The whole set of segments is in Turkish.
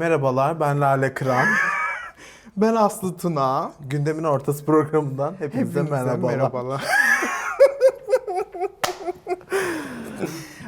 Merhabalar, ben Lale Kıran. Ben Aslı Tuna. Gündemin Ortası programından hepinize, Hepinize merhabalar. merhabalar.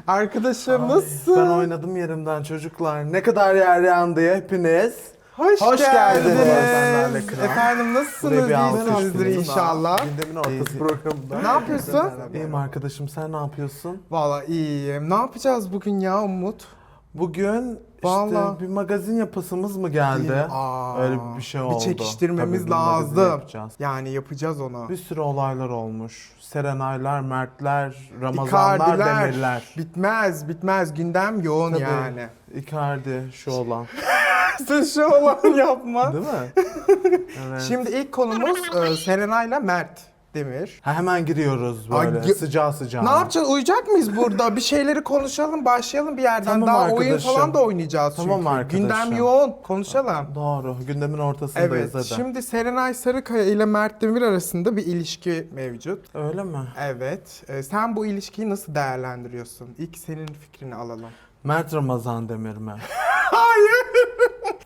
Arkadaşım nasılsın? Ben oynadım yerimden çocuklar. Ne kadar yer yandı hepiniz. Hoş, Hoş geldiniz. geldiniz. Efendim nasılsınız? İyisinizdir inşallah. Gündemin Ortası programından. Ne yapıyorsun? İyiyim arkadaşım, sen ne yapıyorsun? Valla iyiyim. Ne yapacağız bugün ya Umut? Bugün işte Vallahi. bir magazin yapasımız mı geldi? Aa, Öyle bir şey oldu. Bir çekiştirmemiz Tabii bir magazin lazım. yapacağız. Yani yapacağız onu. Bir sürü olaylar olmuş. Serenaylar, Mertler, Ramazanlar, Icardi'ler. Demirler. Bitmez bitmez gündem yoğun Tabii. yani. Icardi şu olan. Sen şu olan yapma. Değil mi? evet. Şimdi ilk konumuz e, Serenay'la Mert Demir. Ha, hemen giriyoruz Ay, böyle ge- sıcağı. Ne yapacağız? Uyuyacak mıyız burada? Bir şeyleri konuşalım, başlayalım bir yerden. Tamam Daha oyun arkadaşım. falan da oynayacağız çünkü. Tamam arkadaşım. Gündem yoğun. Konuşalım. Doğru. Gündemin ortasındayız Evet. hadi. Şimdi Serenay Sarıkaya ile Mert Demir arasında bir ilişki mevcut. Öyle mi? Evet. E, sen bu ilişkiyi nasıl değerlendiriyorsun? İlk senin fikrini alalım. Mert Ramazan Demir mi? Hayır.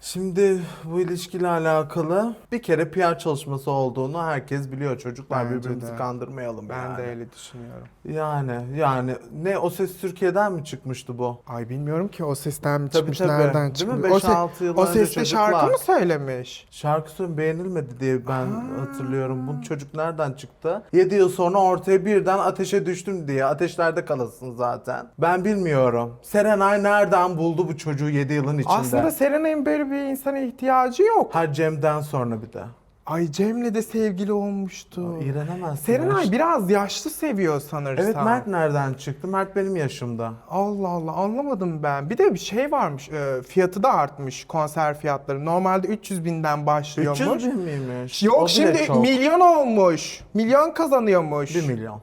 Şimdi bu ilişkiyle alakalı bir kere PR çalışması olduğunu herkes biliyor. Çocuklar Bence birbirimizi de. kandırmayalım Ben yani. de öyle düşünüyorum. Yani yani ne o ses Türkiye'den mi çıkmıştı bu? Ay bilmiyorum ki o sesten mi Tabii, çıkmış, tabii. nereden mi? çıkmış. Beş, o, altı yıl o önce sesle şarkı çocuklar. mı söylemiş? Şarkısı beğenilmedi diye ben Ha. hatırlıyorum. Bu çocuk nereden çıktı? 7 yıl sonra ortaya birden ateşe düştüm diye. Ateşlerde kalasın zaten. Ben bilmiyorum. Serenay nereden buldu bu çocuğu 7 yılın içinde? Aslında Serenay'ın böyle bir insana ihtiyacı yok. Ha Cem'den sonra bir de. Ay Cem'le de sevgili olmuştu. İğrenemezsin. Serenay biraz yaşlı seviyor sanırsam. Evet Mert nereden çıktı? Mert benim yaşımda. Allah Allah anlamadım ben. Bir de bir şey varmış. e, fiyatı da artmış konser fiyatları. Normalde 300 binden başlıyormuş. 300 bin miymiş? Yok O bile şimdi çok. milyon olmuş. Milyon kazanıyormuş. 1 milyon.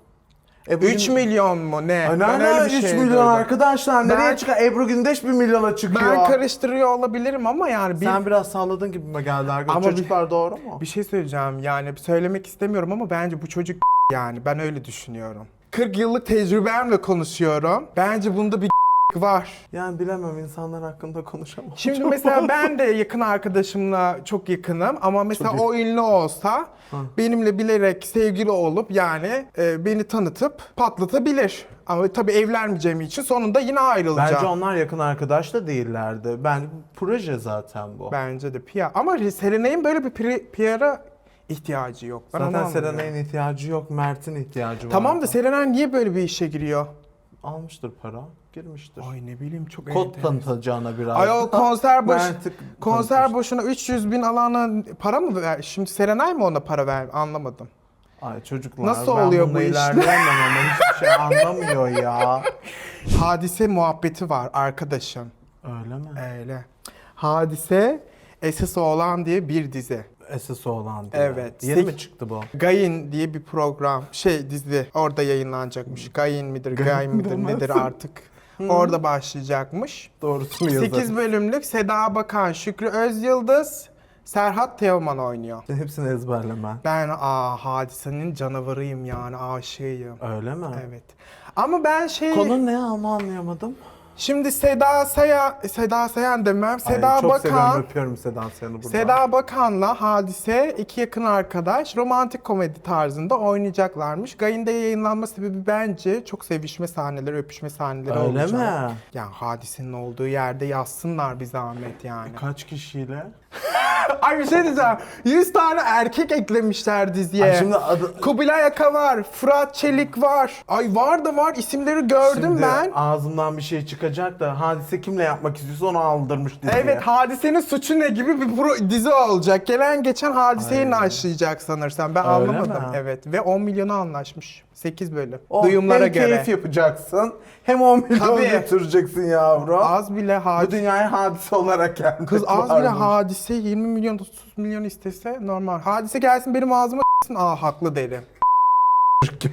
E, 3 milyon mu ne? Ay, Ben nereden öyle bir 3 şey milyon duydum. arkadaşlar? Nereye Ben- çıkar? Ebru Gündeş 1 milyona çıkıyor. Ben karıştırıyor olabilirim ama yani bir, Sen biraz salladın gibime geldi arkadaşlar. Ama bir- Çocuklar doğru mu? bir şey söyleyeceğim. Yani söylemek istemiyorum ama bence bu çocuk yani ben öyle düşünüyorum. 40 yıllık tecrübemle konuşuyorum. Bence bunda bir var. Yani bilemem insanlar hakkında konuşamam. Şimdi mesela ben de yakın arkadaşımla çok yakınım ama mesela Çok o ünlü olsa benimle bilerek sevgili olup yani e, beni tanıtıp patlatabilir. Ama tabii evlenmeyeceğim için sonunda yine ayrılacağım. Bence onlar yakın arkadaş da değillerdi. Ben proje zaten bu. Bence de PR. Ama Serenay'ın böyle bir pri- PR'a ihtiyacı yok. Ben onu zaten anlamıyorum. Serenay'ın ihtiyacı yok, Mert'in ihtiyacı var. Tamam da Serenay niye böyle bir işe giriyor? almıştır para, girmiştir. Ay ne bileyim çok Kod tanıtacağına biraz. Ay o konser boş. Konser tanıtmış. boşuna 300 bin alana para mı ver? Şimdi Serenay mı ona para ver? Anlamadım. Ay çocuklar Nasıl ben oluyor bununla bu işler? ilerleyemem ama hiçbir şey anlamıyor ya. Hadise muhabbeti var arkadaşım. Öyle mi? Öyle. Hadise Esas Oğlan diye bir dizi. Esas olan diye. Evet. Yeni Sek- mi çıktı bu? Gayin diye bir program, şey dizi orada yayınlanacakmış. Gayin midir, Gayin midir nedir artık. Orada başlayacakmış. Doğrusunu yazarım. 8 bölümlük Seda Bakan, Şükrü Özyıldız, Serhat Teoman oynuyor. Hepsini ezberleme. Ben aa hadisenin canavarıyım yani aşığıyım. Öyle mi? Evet. Ama ben şey Konu ne ama anlayamadım. Şimdi Seda Sayan Seda Sayan demem. Seda Ay, çok seviyorum Bakan öpüyorum Seda Sayan'ı burada. Seda Bakan'la Hadise iki yakın arkadaş romantik komedi tarzında oynayacaklarmış. Gayin'de yayınlanma sebebi bence çok sevişme sahneleri, öpüşme sahneleri Öyle olacak. mi? Yani Hadise'nin olduğu yerde yazsınlar bir zahmet yani. Kaç kişiyle? Ay bir şey diyeceğim. 100 tane erkek eklemişler diziye. Ay şimdi adı... Kubilay Aka var, Fırat Çelik var. Ay var da var isimleri gördüm Şimdi ben. ağzımdan bir şey çıkacak da hadise kimle yapmak istiyorsa onu aldırmış diziye. Evet hadisenin suçu ne gibi bir pro- dizi olacak. Gelen geçen hadiseyi Ay. naşlayacak sanırsam. Ben Öyle anlamadım. mi? Evet ve 10 milyona anlaşmış. 8 bölüm. O Duyumlara Oh, hem göre. keyif yapacaksın hem 10 milyon Tabii. götüreceksin yavrum. Az bile Bu hadise. dünyaya hadise olarak gelmek Kız az bile varmış. hadise 20 milyon 30 milyon istese normal. Hadise gelsin benim ağzıma. Aa haklı derim.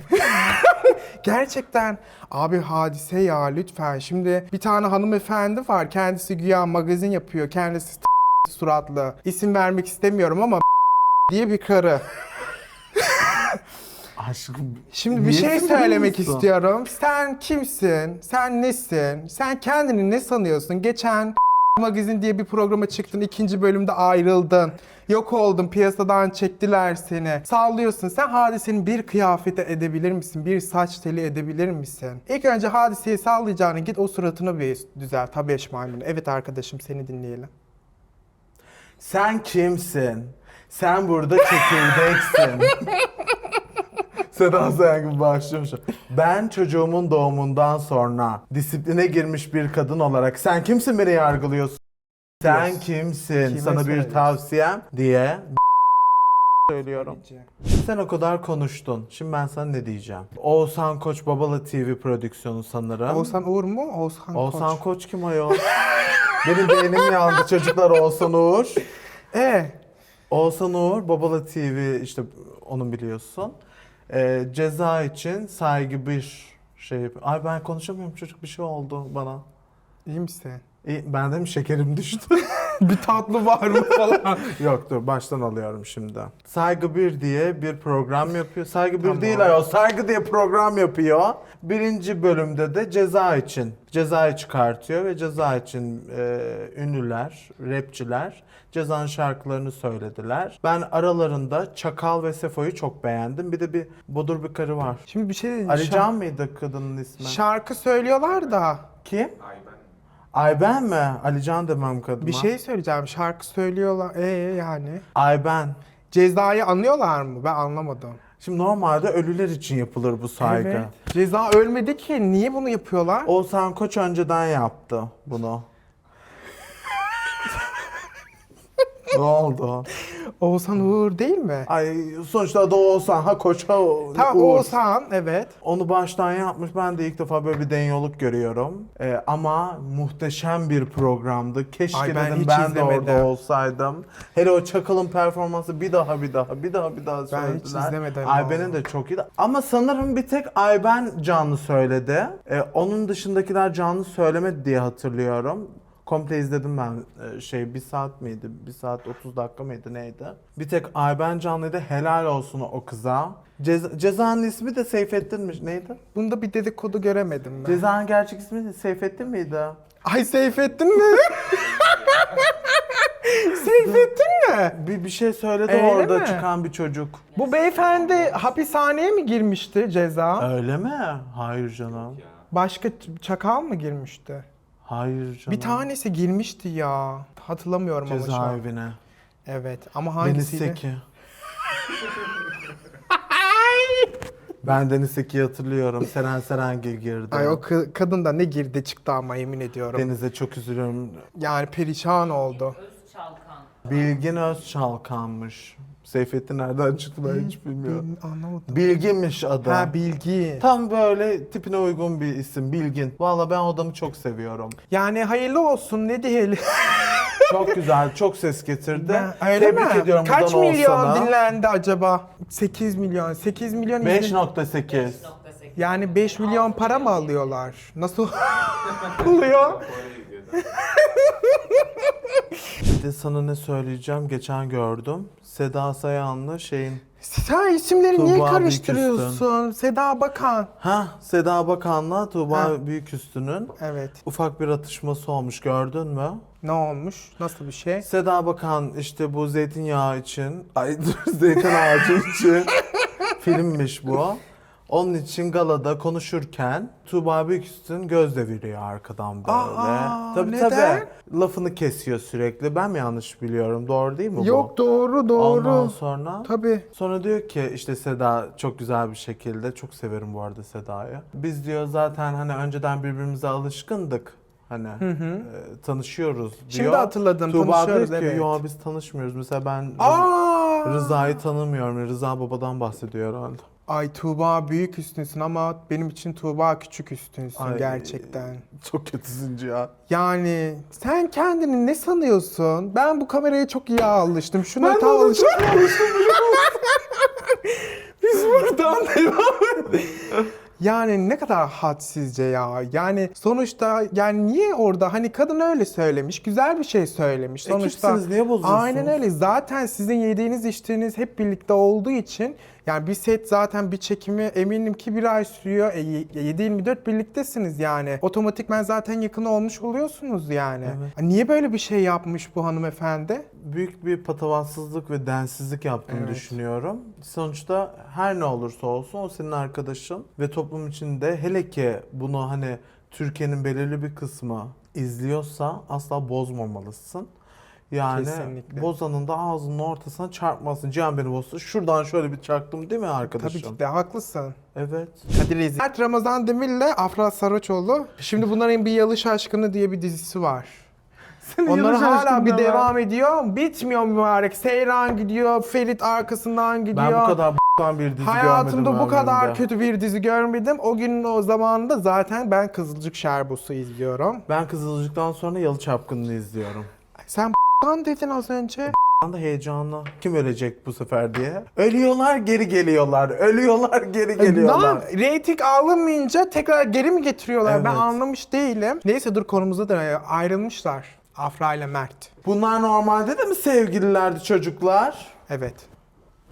Gerçekten abi hadise ya lütfen. Şimdi bir tane hanımefendi var. Kendisi güya magazin yapıyor. Kendisi suratlı. İsim vermek istemiyorum ama diye bir karı. Aşkım. Şimdi bir niye şey isim söylemek istiyorum. Sen kimsin? Sen nesin? Sen kendini ne sanıyorsun? Geçen Magazin diye bir programa çıktın. ikinci bölümde ayrıldın. Yok oldun. Piyasadan çektiler seni. Sallıyorsun. Sen hadisenin bir kıyafete edebilir misin? Bir saç teli edebilir misin? İlk önce hadiseyi sallayacağını git o suratını bir düzelt. Tabii maymunu. Evet arkadaşım seni dinleyelim. Sen kimsin? Sen burada çekirdeksin. Seda Sayan başlamış. Ben çocuğumun doğumundan sonra disipline girmiş bir kadın olarak sen kimsin beni yargılıyorsun? Sen Yes. kimsin? Kime Sana bir söylüyorsun? tavsiyem diye söylüyorum. Sen o kadar konuştun. Şimdi ben sana ne diyeceğim? Oğuzhan Koç Babala TV prodüksiyonu sanırım. Oğuzhan Uğur mu? Oğuzhan, Oğuzhan Koç. Koç kim ayol? Benim beynim yandı çocuklar Oğuzhan Uğur. E Oğuzhan Uğur, Babala TV işte onu biliyorsun. Ee, ceza için saygı bir şey Ay ben konuşamıyorum çocuk bir şey oldu bana. iyi misin? İyi, ben de mi şekerim düştü? bir tatlı var mı falan. Yok dur baştan alıyorum şimdi. Saygı bir diye bir program yapıyor. Saygı bir Tamam. değil ayol. Saygı diye program yapıyor. Birinci bölümde de ceza için. Cezayı çıkartıyor ve ceza için e, ünlüler, rapçiler cezanın şarkılarını söylediler. Ben aralarında Çakal ve Sefo'yu çok beğendim. Bir de bir bodur bir karı var. Şimdi bir şey diyeyim. Alican mıydı kadının ismi? Şarkı söylüyorlar da Kim? Ayben mi? Alican demem kadına. bir şey söyleyeceğim. Şarkı söylüyorlar. Ee yani. Ayben. Cezayı anlıyorlar mı? Ben anlamadım. Şimdi normalde ölüler için yapılır bu saygı. Evet. Ceza ölmedi ki. Niye bunu yapıyorlar? Oğuzhan Koç önceden yaptı bunu. Ne oldu? Oğuzhan Uğur değil mi? Ay sonuçta adı Oğuzhan ha Koç ha o- Tamam Uğur. Oğuzhan evet. Onu baştan yapmış. Ben de ilk defa böyle bir denyoluk görüyorum. Ee, ama muhteşem bir programdı. Keşke Ay, ben dedim hiç ben de orada izlemedim. olsaydım. Hele o Çakal'ın performansı bir daha bir daha bir daha bir daha söylediler. hiç izlemedim Ayben'in vallahi. de çok iyiydi. Ama sanırım bir tek Ayben canlı söyledi. Ee, onun dışındakiler canlı söylemedi diye hatırlıyorum. Komple izledim ben Ee, şey bir saat miydi? Bir saat 30 dakika mıydı neydi? Bir tek Ayben canlıydı. Helal olsun o kıza. Ceza, cezanın ismi de Seyfettin'miş. Neydi? Bunda bir dedikodu göremedim ben. Cezanın gerçek ismi de Seyfettin miydi? Ay Seyfettin mi? Seyfettin mi? Bir, bir şey söyledi Öyle orada mi? çıkan bir çocuk. Bu beyefendi hapishaneye mi girmişti ceza? Öyle mi? Hayır canım. Başka çakal mı girmişti? Hayır canım. Bir tanesi girmişti ya. Hatırlamıyorum ama şu an. cezaevine. Evet ama Deniz hangisiydi? Seki. ben Deniz Seki'yi hatırlıyorum. Seren Serengil girdi. Ay o kı- kadın da ne girdi çıktı ama yemin ediyorum. Deniz'e çok üzülüyorum. Yani perişan oldu. Özçalkan. Bilgin Özçalkan'mış. Seyfettin nereden çıktı ben hiç bilmiyorum. Anlamadım. Bilginmiş adı. Ha bilgi. Tam böyle tipine uygun bir isim Bilgin. Valla ben o adamı çok seviyorum. Yani hayırlı olsun ne diyelim. Çok güzel, çok ses getirdi. Ben- Öyle Tebrik mi? ediyorum Kaç buradan milyon Oğuzhan'a. dinlendi acaba? 8 milyon. 8 milyon izle- 5.8. 5.8. Yani 5 milyon para mı alıyorlar? Nasıl oluyor? De sana ne söyleyeceğim geçen gördüm. Seda Sayan'la şeyin... Sen isimleri niye Tuğba karıştırıyorsun? Seda Bakan. Ha Seda Bakan'la Tuğba Ha. Büyüküstü'nün Evet. ufak bir atışması olmuş gördün mü? Ne olmuş? Nasıl bir şey? Seda Bakan işte bu zeytinyağı için, ay dur zeytin ağacı için filmmiş bu. Onun için galada konuşurken Tuğba Büyüküstün göz deviriyor arkadan böyle. Aa, tabii neden? tabii. Lafını kesiyor sürekli. Ben mi yanlış biliyorum? Doğru değil mi bu? Yok doğru doğru. Ondan sonra Tabii. Sonra diyor ki işte Seda çok güzel bir şekilde çok severim bu arada Seda'yı. Biz diyor zaten hani önceden birbirimize alışkındık. Hani e, tanışıyoruz diyor. Şimdi hatırladım, Tuğba tanışıyoruz, diyor ki evet. yo biz tanışmıyoruz. Mesela ben Aa! Rıza'yı tanımıyorum. Rıza babadan bahsediyor herhalde. Ay Tuğba büyük üstünsün ama benim için Tuğba küçük üstünsün Ay. gerçekten. Çok kötüsün ya. Yani sen kendini ne sanıyorsun? Ben bu kameraya çok iyi alıştım. Şuna tam alıştım. Biz buradan devam edelim. Yani ne kadar hadsizce ya. Yani sonuçta yani niye orada hani kadın öyle söylemiş, güzel bir şey söylemiş. Sonuçta Ekipsiniz, niye bozuyorsunuz? Aynen öyle. Zaten sizin yediğiniz içtiğiniz hep birlikte olduğu için Yani bir set zaten bir çekimi eminim ki bir ay sürüyor. E, 7-24 birliktesiniz yani. Otomatikman zaten yakın olmuş oluyorsunuz yani. Evet. Niye böyle bir şey yapmış bu hanımefendi? Büyük bir patavatsızlık ve densizlik yaptığını Evet. düşünüyorum. Sonuçta her ne olursa olsun o senin arkadaşın ve toplum içinde hele ki bunu hani Türkiye'nin belirli bir kısmı izliyorsa asla bozmamalısın. Yani Kesinlikle. bozanın da ağzının ortasına çarpmasın. Cihan beni bozdu. Şuradan şöyle bir çarptım değil mi arkadaşım? Tabii ki de haklısın. Evet. Kadir İzzet. Ramazan Demir'le Afra Saraçoğlu. Şimdi bunların bir Yalı Şaşkını diye bir dizisi var. Onların hala bir devam ediyor. Bitmiyor mübarek. Seyran gidiyor, Ferit arkasından gidiyor. Ben bu kadar b**tan bir dizi Hayatımda bu kadar ömrümde. kötü bir dizi görmedim. O günün o zamanında zaten ben Kızılcık Şerbus'u izliyorum. Ben Kızılcık'tan sonra Yalı Çapkını'nı izliyorum. Sen b**tan dedin az önce. Ben de heyecanlı. Kim ölecek bu sefer diye. Ölüyorlar geri geliyorlar. Ölüyorlar geri geliyorlar. Lan reyting alınmayınca tekrar geri mi getiriyorlar? Ben Evet. anlamış değilim. Neyse dur konumuza da ayrılmışlar. Afra ile Mert. Bunlar normalde de mi sevgililerdi çocuklar? Evet.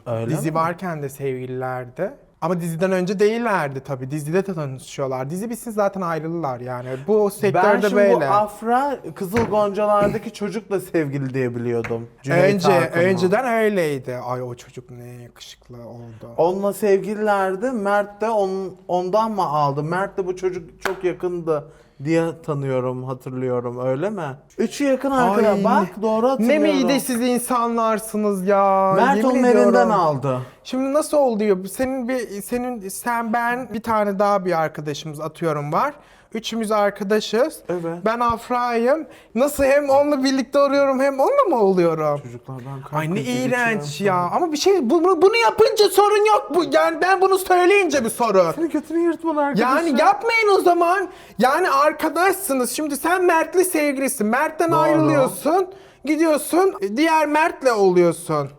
Öyle Dizi mi? varken de sevgililerdi. Ama diziden önce değillerdi tabii. Dizide de tanışıyorlar. Dizi bitsin zaten ayrılırlar yani. Bu Ben sektörde şimdi böyle. bu Afra Kızıl Goncalar'daki çocukla sevgili diye biliyordum. Cüneyt Önce, Arkın'la. önceden öyleydi. Ay o çocuk ne yakışıklı oldu. Onunla sevgililerdi. Mert de on, ondan mı aldı? Mert de bu çocuk çok yakındı diye tanıyorum, hatırlıyorum. Öyle mi? Üçü yakın arkadaş. Ay, Bak doğru Ne hatırlıyorum. midesiz insanlarsınız ya. Mert yemin onun ediyorum. elinden aldı. Şimdi nasıl oluyor? Senin bir senin sen ben bir tane daha bir arkadaşımız atıyorum var. Üçümüz arkadaşız. Evet. Ben Afra'yım. Nasıl hem onunla birlikte oluyorum hem onunla mı oluyorum? Çocuklardan kalp Ay ne iğrenç ya. Ama bir şey bunu, bunu yapınca sorun yok bu. Yani ben bunu söyleyince bir sorun. Seni götünü yırtmalı arkadaşım. Yani yapmayın o zaman. Yani arkadaşsınız. Şimdi sen Mert'le sevgilisin. Mert'ten Doğru. ayrılıyorsun. Gidiyorsun diğer Mert'le oluyorsun.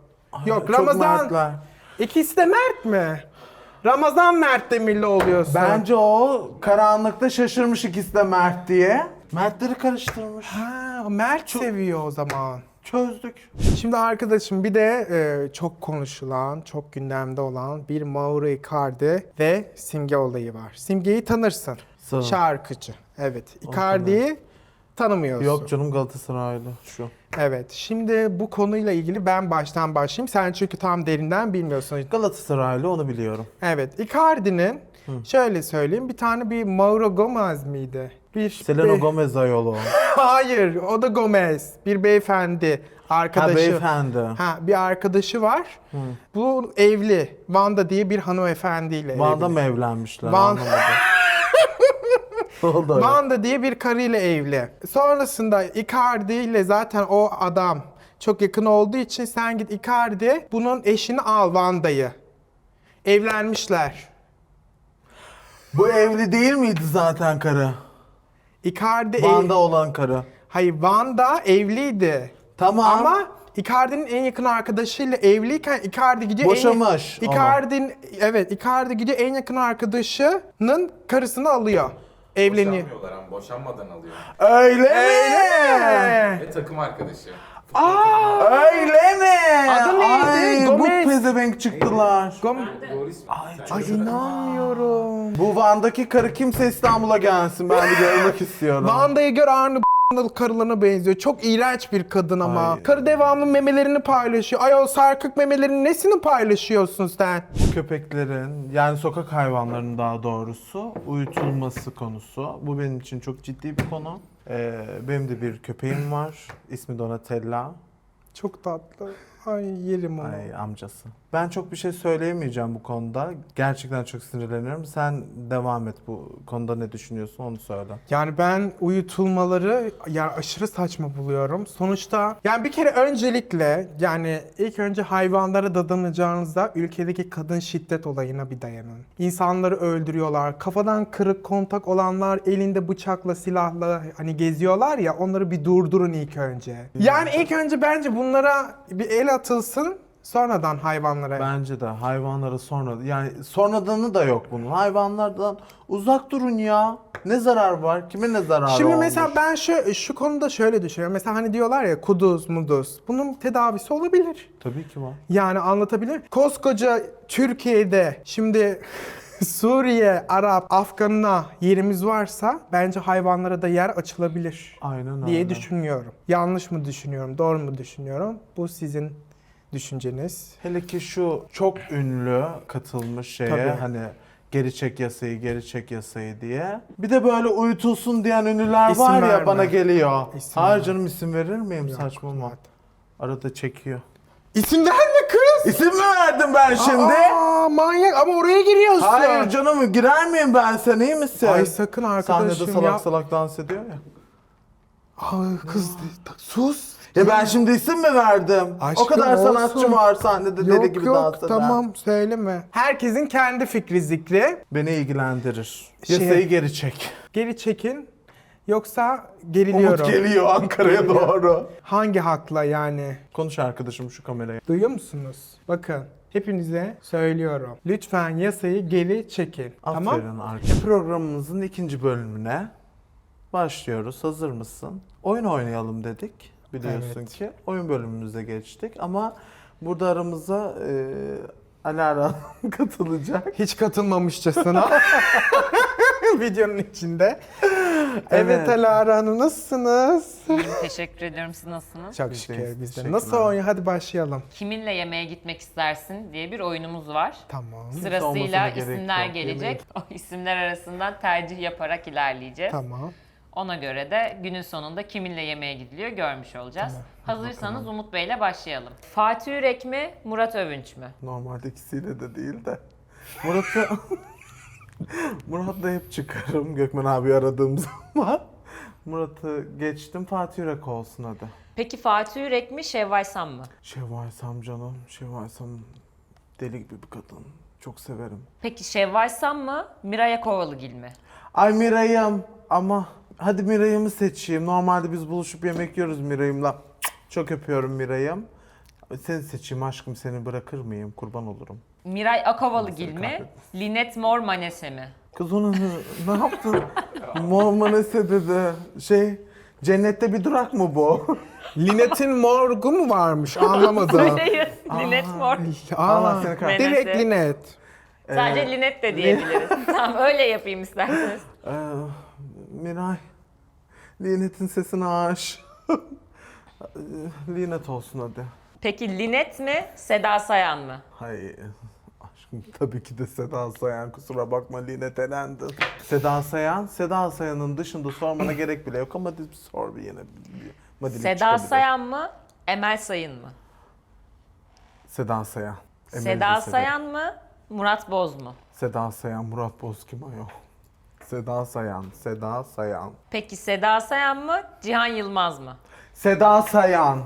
Yok çok Ramazan. Mertler. İkisi de Mert mi? Ramazan Mert Demir'le oluyorsun. Bence o karanlıkta şaşırmış ikisi de Mert diye. Mertleri karıştırmış. Ha, Mert seviyor o zaman. Çözdük. Şimdi arkadaşım bir de e, çok konuşulan, çok gündemde olan bir Mauro Icardi ve Simge olayı var. Simge'yi tanırsın. Sağ ol. Şarkıcı. Evet. Icardi'yi tanımıyorsun. Yok canım Galatasaraylı şu. Evet. Şimdi bu konuyla ilgili ben baştan başlayayım. Sen çünkü tam derinden bilmiyorsun. Galatasaraylı onu biliyorum. Evet. Icardi'nin şöyle söyleyeyim bir tane bir Mauro Gomez miydi? Bir Selena be- Gomez ayolu. Hayır, o da Gomez. Bir beyefendi arkadaşı. Ha beyefendi. Ha, bir arkadaşı var. Bu evli. Vanda diye bir hanımefendiyle Van'da evli. mı evlenmişler? Van-. Oldu diye bir karıyla evli. Sonrasında Icardi ile zaten o adam çok yakın olduğu için sen git Icardi bunun eşini al Vanda'yı. Evlenmişler. Bu evli değil miydi zaten karı? Icardi ev- Van'da olan karı. Hayır Vanda evliydi. Tamam. Ama Icardi'nin en yakın arkadaşıyla evliyken Icardi gidiyor Boşamış en. Icardi'nin evet Icardi gidiyor en yakın arkadaşının karısını alıyor. Evleniyor. Boşanmıyorlar ama boşanmadan alıyor. Öyle mi? Öyle mi? Ve takım arkadaşı. Aa! Öyle mi? Adı neydi? Ay, Gomez. bu pezevenk çıktılar. İsmi. Ay inanmıyorum. Bu Van'daki karı kimse İstanbul'a gelsin. Ben bir görmek istiyorum. Vanda'yı gör Arne karılarına benziyor. Çok iğrenç bir kadın ama. Ay. Karı devamlı memelerini paylaşıyor. Ay o sarkık memelerin nesini paylaşıyorsun sen? Köpeklerin yani sokak hayvanlarının daha doğrusu uyutulması konusu. Bu benim için çok ciddi bir konu. Ee, benim de bir köpeğim var. İsmi Donatella. Çok tatlı. Ay yerim onu. Ay amcası. Ben çok bir şey söyleyemeyeceğim bu konuda. Gerçekten çok sinirleniyorum. Sen devam et bu konuda ne düşünüyorsun onu söyle. Yani ben uyutulmaları ya aşırı saçma buluyorum. Sonuçta yani bir kere öncelikle yani ilk önce hayvanlara dadanacağınızda ülkedeki kadın şiddet olayına bir dayanın. İnsanları öldürüyorlar. Kafadan kırık kontak olanlar elinde bıçakla silahla hani geziyorlar ya onları bir durdurun ilk önce. Yani ilk önce bence bunlara bir el atılsın. Sonradan hayvanlara. Bence de hayvanlara sonra yani sonradanı da yok bunun. Hayvanlardan uzak durun ya. Ne zarar var? Kime ne zararı Şimdi olmuş? mesela ben şu, şu konuda şöyle düşünüyorum. Mesela hani diyorlar ya kuduz muduz. Bunun tedavisi olabilir. Tabii ki var. Yani anlatabilir. Koskoca Türkiye'de şimdi Suriye, Arap, Afgan'a yerimiz varsa bence hayvanlara da yer açılabilir Aynen diye öyle. düşünüyorum. Yanlış mı düşünüyorum, doğru mu düşünüyorum? Bu sizin düşünceniz. Hele ki şu çok ünlü katılmış şeye Tabii. hani geri çek yasayı, geri çek yasayı diye. Bir de böyle uyutulsun diyen ünlüler İsim var ya verme. bana geliyor. İsim Hayır verme. canım isim verir miyim Yok, saçmalama. zaten. Arada çekiyor. İsim verme kız! İsim mi verdim ben şimdi? Aa, manyak ama oraya giriyorsun. Hayır canım girer miyim ben sen iyi misin? Ay sakın arkadaşım Sahnede salak ya. salak dans ediyor ya. Ay kız sus. Ya ben şimdi isim mi verdim? Aşkım o kadar sanatçı olsun. var sahnede deli Yok gibi yok dans eden. tamam söyleme. Herkesin kendi fikri zikri. Beni ilgilendirir. Şey- Yasayı geri çek. Geri çekin. Yoksa geriliyorum. Umut geliyor Ankara'ya doğru. Hangi hakla yani? Konuş arkadaşım şu kameraya. Duyuyor musunuz? Bakın hepinize söylüyorum. Lütfen yasayı geri çekin. Aferin Tamam? arkadaşım. Programımızın ikinci bölümüne başlıyoruz. Hazır mısın? Oyun oynayalım dedik. Biliyorsun Evet. ki. Oyun bölümümüze geçtik ama burada aramıza e, Alara katılacak. Hiç katılmamışçasına. Videonun içinde. Evet, Evet. Alara Hanım nasılsınız? İyiyim, teşekkür ediyorum. Siz nasılsınız? Çok şükür biz de. Nasıl oyun? Hadi başlayalım. Kiminle yemeğe gitmek istersin diye bir oyunumuz var. Tamam. Sırasıyla olmasına gerek isimler gelecek. O isimler arasından tercih yaparak ilerleyeceğiz. Tamam. Ona göre de günün sonunda kiminle yemeğe gidiliyor görmüş olacağız. Hazırsanız Umut Bey'le başlayalım. Fatih Ürek mi, Murat Övünç mü? Normalde ikisiyle de değil de. Murat'ı Murat'la hep çıkarım Gökmen abi aradığım zaman. Murat'ı geçtim Fatih Yürek olsun hadi. Peki Fatih Ürek mi, Şevval Sam mı? Şevval Sam canım. Şevval Sam deli gibi bir kadın. Çok severim. Peki Şevval Sam mı, Miraya Kovalıgil mi? Ay Miray'ım ama hadi Miray'ımı seçeyim. Normalde biz buluşup yemek yiyoruz Miray'ımla. Çok öpüyorum Miray'ım. Seni seçeyim aşkım seni bırakır mıyım? Kurban olurum. Miray Akovalıgil seni mi, kahretmesin. Linet Mor Manese mi? Kız onu ne, yaptın? Mormanese dedi. Şey, cennette bir durak mı bu? Linet'in morgu mu varmış? Anlamadım. Hayır, Linet Mor. Allah seni kahretsin. Direkt. Linet. Sadece Ee, Linet de diyebiliriz. tamam öyle yapayım isterseniz. Ee, Miray, Linet'in sesine aş. Linet olsun hadi. Peki Linet mi, Seda Sayan mı? Hay aşkım tabii ki de Seda Sayan kusura bakma Linet elendin. Seda Sayan, Seda Sayan'ın dışında sormana gerek bile yok ama hadi bir sor bir yine. Bir, madilek Seda çıkabilir. Sayan mı, Emel Sayın mı? Seda Sayan. Emel'i de Seda. Sayan mı, Murat Boz mu? Seda Sayan, Murat Boz kim ayol? Seda Sayan, Seda Sayan. Peki Seda Sayan mı, Cihan Yılmaz mı? Seda Sayan.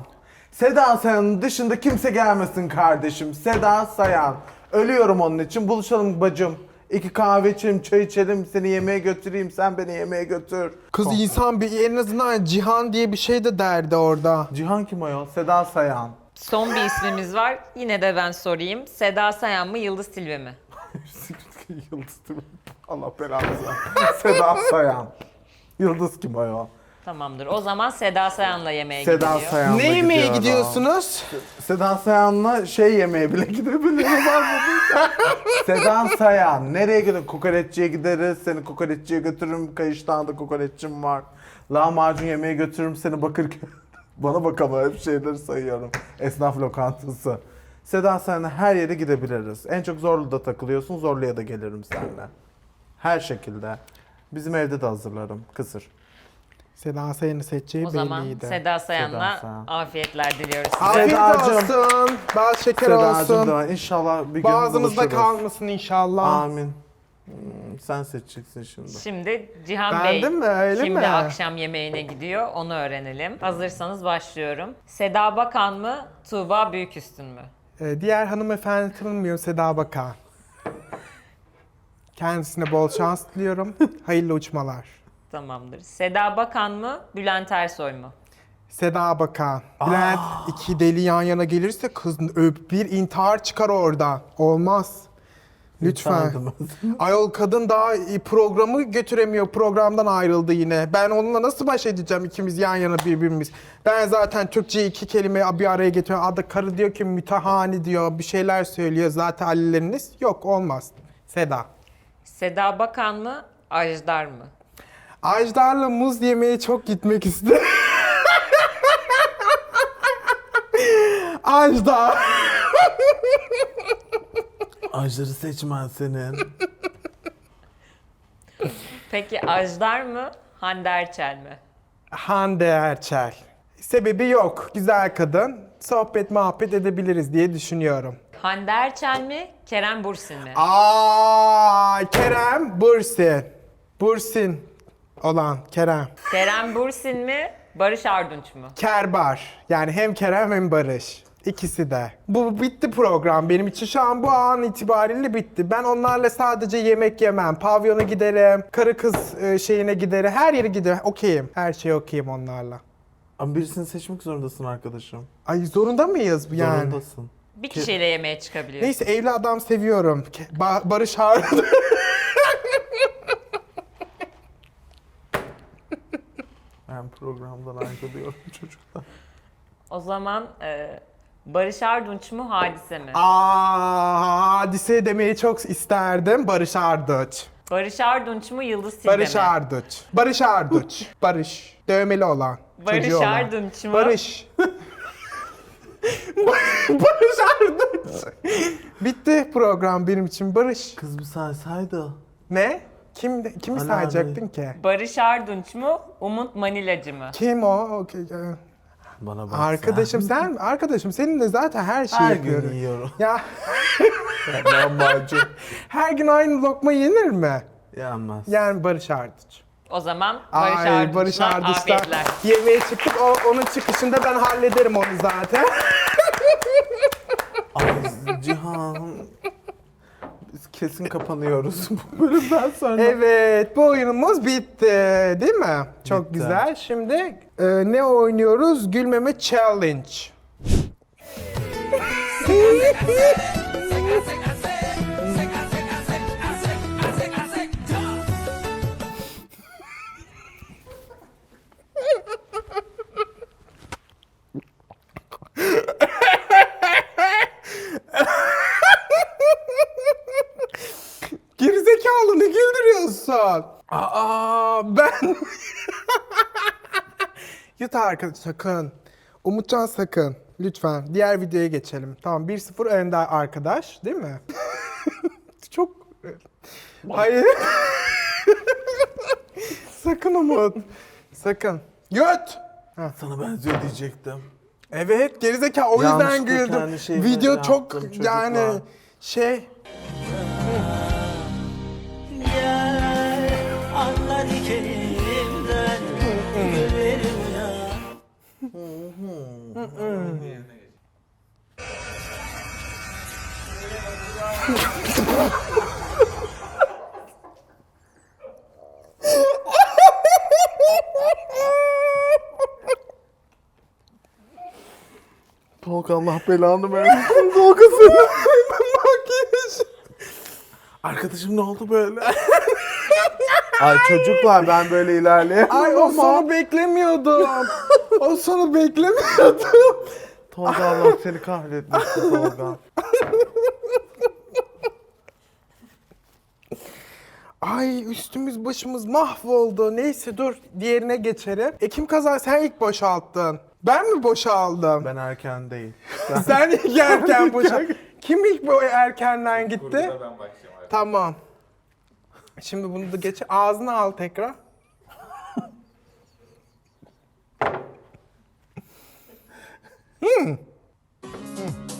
Seda Sayan'ın dışında kimse gelmesin kardeşim. Seda Sayan. Ölüyorum onun için. Buluşalım bacım. İki kahve içelim, çay içelim, seni yemeğe götüreyim, sen beni yemeğe götür. Kız Kom- insan bir en azından Cihan diye bir şey de derdi orada. Cihan kim ayol? Seda Sayan. Son bir ismimiz var. Yine de ben sorayım. Seda Sayan mı, Yıldız Tilbe mi? Yıldız mi? Allah belanı versin. Seda Sayan. Yıldız kim ayol? Tamamdır. O zaman Seda Sayan'la yemeğe Seda gidiliyor. Sayan'la Ne yemeğe gidiyorum. gidiyorsunuz? Seda Sayan'la şey yemeye bile gidebilirim. var mı. Seda Sayan. Nereye gidelim? Kokoreççiye gideriz. Seni kokoreççiye götürürüm. Kayıştağ'da kokoreççim var. Lahmacun yemeye götürürüm seni Bakırköy. Bana bak ama hep şeyleri sayıyorum. Esnaf lokantası. Seda Sayan'la her yere gidebiliriz. En çok Zorlu'da takılıyorsun. Zorlu'ya da gelirim seninle. Her şekilde. Bizim evde de hazırlarım. Kısır. Seda Sayan'ı seçeceği O zaman belliydi. Seda Sayan'la Seda Sayan. afiyetler diliyoruz size. Afiyet Sedacığım. olsun. Bal şeker Sedacığım olsun. da inşallah bir gün Boğazımızda buluşuruz. kalmasın inşallah. Amin. Hmm, sen seçeceksin şimdi. Şimdi Cihan Ben Bey de mi? Öyle kimle mi? akşam yemeğine gidiyor onu öğrenelim. Hazırsanız başlıyorum. Seda Bakan mı, Tuğba Büyüküstün mü? Ee, diğer hanımefendi tanınmıyor Seda Bakan. Kendisine bol şans diliyorum. Hayırlı uçmalar. Tamamdır. Seda Bakan mı, Bülent Ersoy mu? Seda Bakan. Bülent iki deli yan yana gelirse kız öp bir intihar çıkar orada. Olmaz. Lütfen. Ayol kadın daha programı götüremiyor. Programdan ayrıldı yine. Ben onunla nasıl baş edeceğim ikimiz yan yana birbirimiz. Ben zaten Türkçe iki kelime bir araya getiriyorum. Adı karı diyor ki mütehani diyor. Bir şeyler söylüyor. Zaten halleriniz yok olmaz. Seda. Seda Bakan mı? Ajdar mı? Ajdar'la muz yemeye çok gitmek istedim. Ajdar. Ajları seçmen senin. Peki Ajdar mı? Hande Erçel mi? Hande Erçel. Sebebi yok. Güzel kadın. Sohbet muhabbet edebiliriz diye düşünüyorum. Hande Erçel mi? Kerem Bursin mi? Aa, Kerem Bursin. Bursin olan Kerem. Kerem Bursin mi? Barış Arduç mu? Kerbar. Yani hem Kerem hem Barış. İkisi de. Bu bitti program benim için. Şu an bu an itibariyle bitti. Ben onlarla sadece yemek yemem. Pavyona giderim. Karı kız e, şeyine giderim. Her yere giderim. Okeyim. Her şeyi okeyim onlarla. Ama birisini seçmek zorundasın arkadaşım. Ay zorunda mıyız bu yani? Zorundasın. Bir kişiyle yemeğe çıkabiliyor. Neyse evli adam seviyorum. Ba- Barış Harun. Ben programdan ayrılıyorum çocuklar. O zaman e, Barış Arduç mu? Hadise mi? Aa, hadise demeyi çok isterdim. Barış Arduç. Barış Arduç mu? Yıldız Tilbe Barış mi? Arduç. Barış Arduç. Barış. Dövmeli olan. Barış çocuğu olan. Arduç mu? Barış. Barış Arduç. Bitti program benim için. Barış. Kız bir saysaydı. Ne? Kim kimi Ali sayacaktın ki? Barış Arduç mu? Umut Manilacı mı? Kim o? Okey, e, Bana bak Arkadaşım sen, arkadaşım seninle zaten her şeyi Her yapıyorum. gün yiyorum. Ya Lahmacun. her gün aynı lokma yenir mi? Yenmez. Yani Barış Arduç. O zaman Barış Ay Arduç'la Barış afiyetler. yemeğe çıktık. O, onun çıkışında ben hallederim onu zaten. Ay Cihan. Biz kesin kapanıyoruz bu bölümden sonra. evet bu oyunumuz bitti değil mi? Çok Bitti. güzel. Şimdi e, ne oynuyoruz? Gülmeme Challenge. Yut arkadaş sakın. Umutcan sakın. Lütfen. Diğer videoya geçelim. Tamam 1-0 önde arkadaş değil mi? Çok... Hayır. sakın Umut. Sakın. Yut. Sana benziyor diyecektim. Evet gerizekalı o yüzden Yanlışlıkla güldüm. kendi şeyimi Video çok yaptım çocuklar. yani şey Tolga Allah belanı versin. Tolga. Makyaj. Arkadaşım ne oldu böyle? Ay çocuklar ben böyle ilerleyemem Ay o ama. sonu beklemiyordum. O sonu beklemiyordum. Tolga Allah seni kahretmesin Tolga. Ay üstümüz başımız mahvoldu. Neyse dur diğerine geçelim. E kim kazan? Sen ilk boşalttın. Ben mi boşaldım? Ben erken değil. Sen ilk erken boşalt. Kim ilk bu erkenden gitti? Ben. Tamam. Şimdi bunu da geç. Ağzına al tekrar. 음. 음.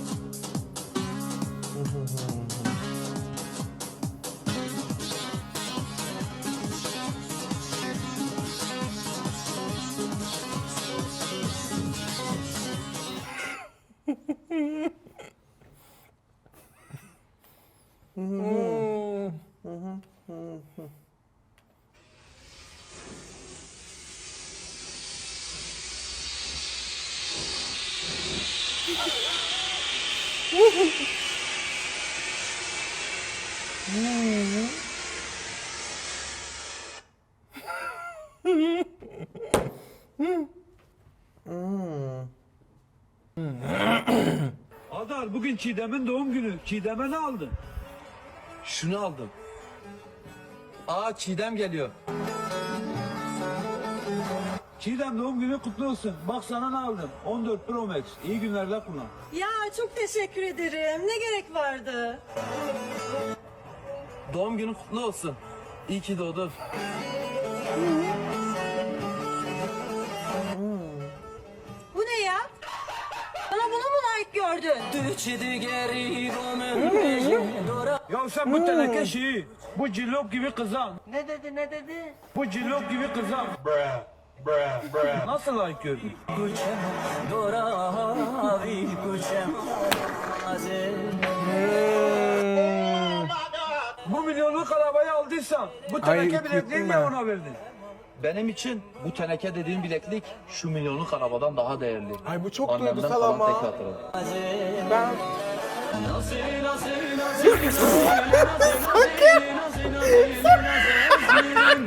Mm-hmm. Mm-hmm. Mm-hmm. Adar bugün Çiğdem'in doğum günü. Çiğdem'e ne aldın? Şunu aldım. Aa Çiğdem geliyor. Çiğdem doğum günü kutlu olsun. Bak sana ne aldım. 14 Pro Max. İyi günlerle kullan. Ya çok teşekkür ederim. Ne gerek vardı? Doğum günün kutlu olsun. İyi ki doğdun. Bu ne ya? Bana bunu mu layık gördün? Ya sen bu teneke şeyi, bu cillop gibi kızan, Ne dedi ne dedi? bu cillop gibi kızan. Nasıl layık gördün? Bu milyonluk arabayı aldıysan, bu Ay, teneke bilekliği niye ona verdin? Benim için bu teneke dediğin bileklik şu milyonluk arabadan daha değerli. Ay bu çok Annemden duygusal kalan ama. tek hatıra. Ben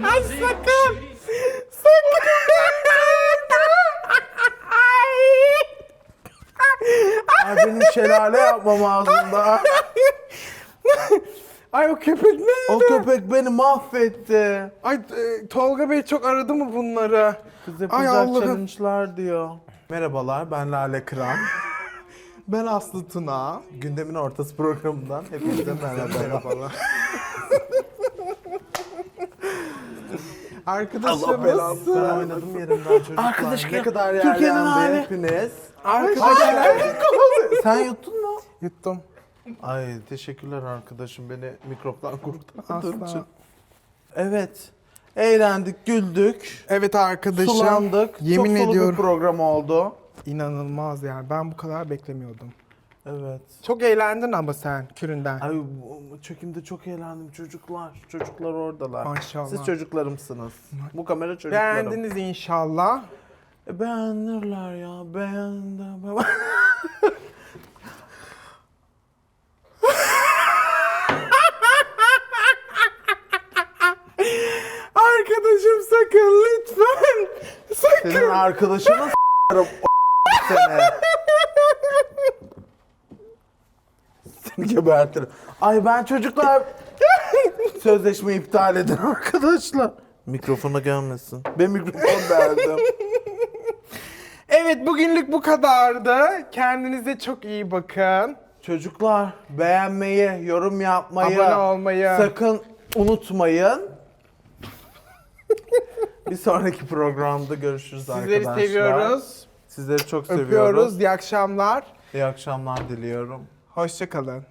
Ay benim şelale yapmam ağzımda. Ay o köpek ne? o köpek beni mahvetti. Ay e, Tolga Bey çok aradı mı bunları? Kız Ay Allah'ım. challenge'lar diyor. Merhabalar ben Lale Kıran. Ben Aslı Tuna. Gündemin ortası programından hepinize merhaba. Merhabalar. Arkadaşlar Allah belanı. Ben oynadım yerimden çocuklar. Arkadaşlar, ne kadar Türkiye'nin yerlendi hali. hepiniz. Arkadaşlar. Sen yuttun mu? Yuttum. Ay teşekkürler arkadaşım beni mikroptan kurtardığın için. Evet. Eğlendik, güldük, Evet arkadaşım. sulandık. Yemin Çok sulu ediyorum. bir program oldu. İnanılmaz yani. Ben bu kadar beklemiyordum. Evet. Çok eğlendin ama sen küründen. Ay bu çekimde çok eğlendim çocuklar. Çocuklar oradalar. Maşallah. Siz çocuklarımsınız. Bu kamera çocuklarım. Beğendiniz inşallah. E, beğenirler ya. Beğendim. Arkadaşım lütfen. Sakın. Senin arkadaşını s**arım o sene. Seni gebertirim. Ay ben çocuklar sözleşme iptal edin arkadaşlar. Mikrofona gelmesin. Ben mikrofon verdim. Evet bugünlük bu kadardı. Kendinize çok iyi bakın. Çocuklar beğenmeyi, yorum yapmayı, Abone olmayı. sakın unutmayın. Bir sonraki programda görüşürüz Sizleri arkadaşlar. seviyoruz. Sizleri çok seviyoruz. Öpüyoruz. İyi akşamlar. İyi akşamlar diliyorum. Hoşçakalın.